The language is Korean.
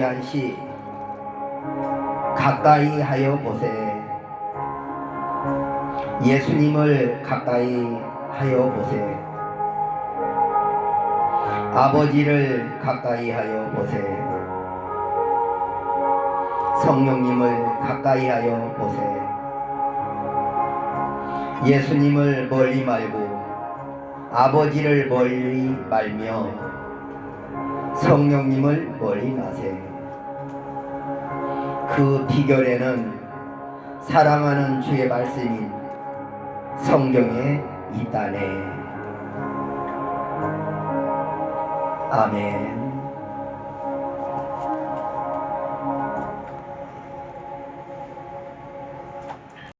대한 시 가까이 하여 보세. 예수님을 가까이 하여 보세. 아버지를 가까이 하여 보세. 성령님을 가까이 하여 보세. 예수님을 멀리 말고 아버지를 멀리 말며 성령님을 멀리 나세. 그 비결에는 사랑하는 주의 말씀인 성경에 있다네. 아멘